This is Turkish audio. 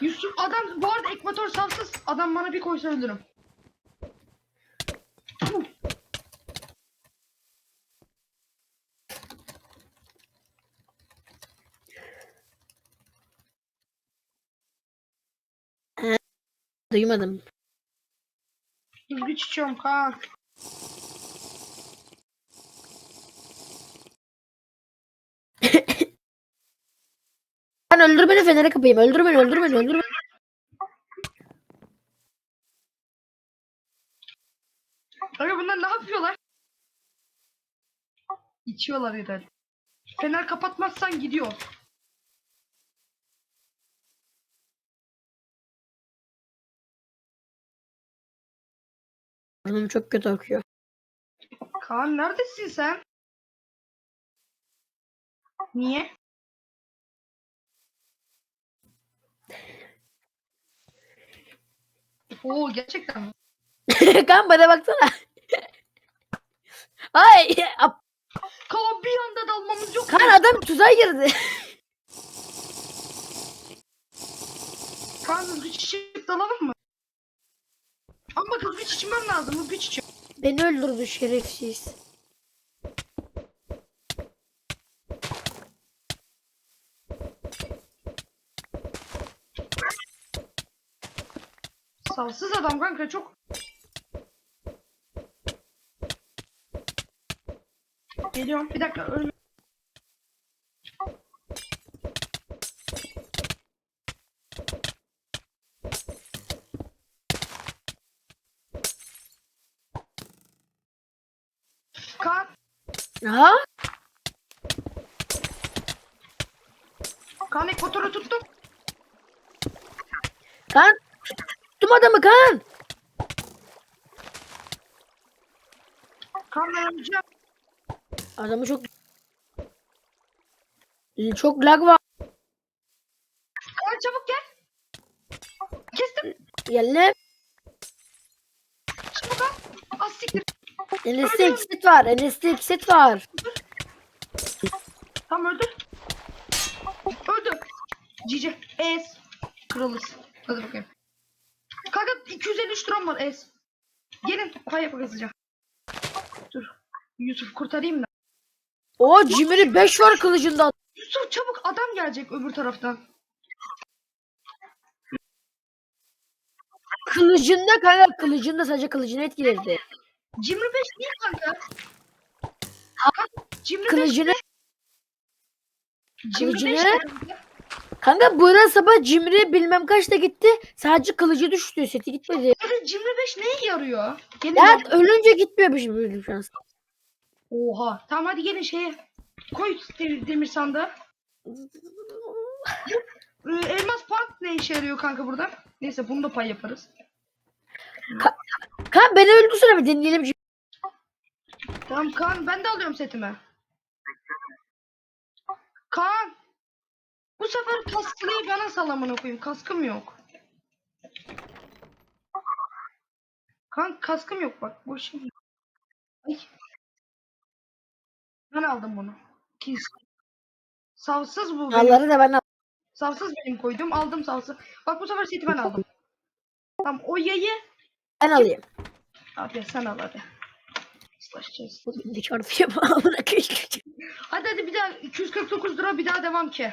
Yusuf adam bu arada ekvator savsız adam bana bir koysa öldürürüm. Duymadım. Güç içiyorum Kaan. Ben öldür beni fenere kapayım. Öldür beni öldür beni öldür beni. Aga bunlar ne yapıyorlar? İçiyorlar herhalde. Fener kapatmazsan gidiyor. Burnum çok kötü akıyor. Kaan neredesin sen? Niye? Oo gerçekten mi? kan bana baksana. Ay, ap- Kaan bir anda dalmamız yok. kan adam tuzağa girdi. Kaan hızlı içip dalalım mı? Ama hızlı içmem lazım. Hızlı içeceğim. Beni öldürdü şerefsiz. Savsız adam kanka çok. Geliyorum. Bir dakika ölme. Kaan, Ha? Kaan ekvatoru tuttum. Kan tuttum adamı kan. Öleceğim. Adamı çok çok lag var. Kaan çabuk gel. Kestim. Geldim. Çabuk al. Az siktir. Enes'te exit var. Enes'te exit var. Tam öldü. Öldü. Cici. Es. Kralız. Hadi bakayım. Kanka 253 liram var Es. Gelin. Pay hızlıca. Dur. Yusuf kurtarayım da. O Cimri 5 var kılıcında. Yusuf çabuk adam gelecek öbür taraftan. Kılıcında kanka kılıcında sadece kılıcını etkiledi. Cimri 5 değil kanka. Kanka, Cimri 5 Kılıcını Cimri 5 kılıcını- kanka bu ara sabah Cimri bilmem kaçta gitti. Sadece kılıcı düştü. Seti gitmedi. Evet, Cimri 5 neye yarıyor? Gelin Ya gel. ölünce gitmiyor bir şey böyle şans. Oha. Tamam hadi gelin şeye. Koy demir, demir sandığı. Ee, elmas pant ne işe yarıyor kanka burada? Neyse bunu da pay yaparız. Kan beni öldürsene bir deneyelim. Tamam Kaan ben de alıyorum setimi. Kaan. Bu sefer kasklıyı bana salamını koyayım. Kaskım yok. Kaan kaskım yok bak. Bu şimdi. Ay. Ben aldım bunu. Kis. Savsız bu. Benim. Da ben al- Savsız benim koydum. Aldım savsız. Bak bu sefer seti ben aldım. Tamam o yayı. ben alayım. Abi sen al hadi. Slaşacağız. Bir çarpı yapalım. Hadi hadi bir daha 249 lira bir daha devam ki.